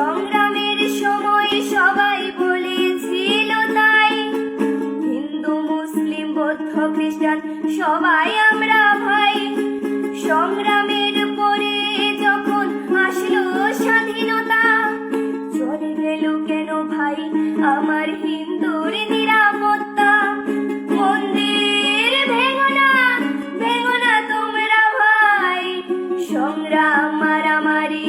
সংগ্রামের সময় সবাই বলেছিল তাই। হিন্দু, মুসলিম, বৌদ্ধ, খ্রিস্টান, সবাই আমরা ভাই। সংগ্রামের পরে যখন আসলো স্বাধীনতা, চলে গেল কেন ভাই আমার হিন্দুর নিরাপত্তা? মন্দির ভেঙো না ভেঙো না তোমরা ভাই। সংগ্রাম মারামারি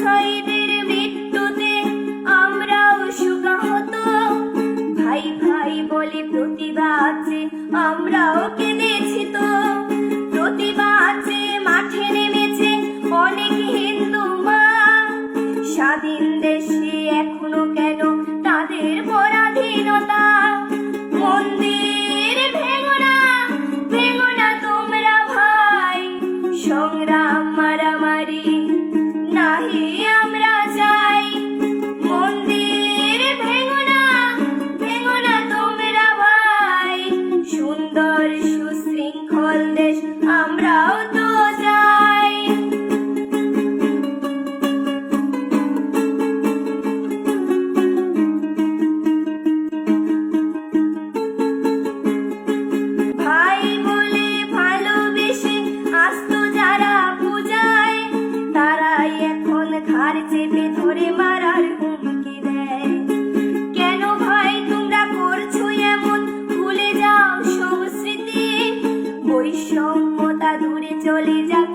সাইদের মৃত্যুতে আমরাও সুকাহত ভাই ভাই বলে প্রতিবাদ আমরাও কেঁদেছি তো। প্রতিবাদ মাঠে নেমেছে অনেক হিন্দু মা। স্বাধীন দেশে এখনও কেন তাদের পরাধীনতা? নাহি আমরা চলে যাক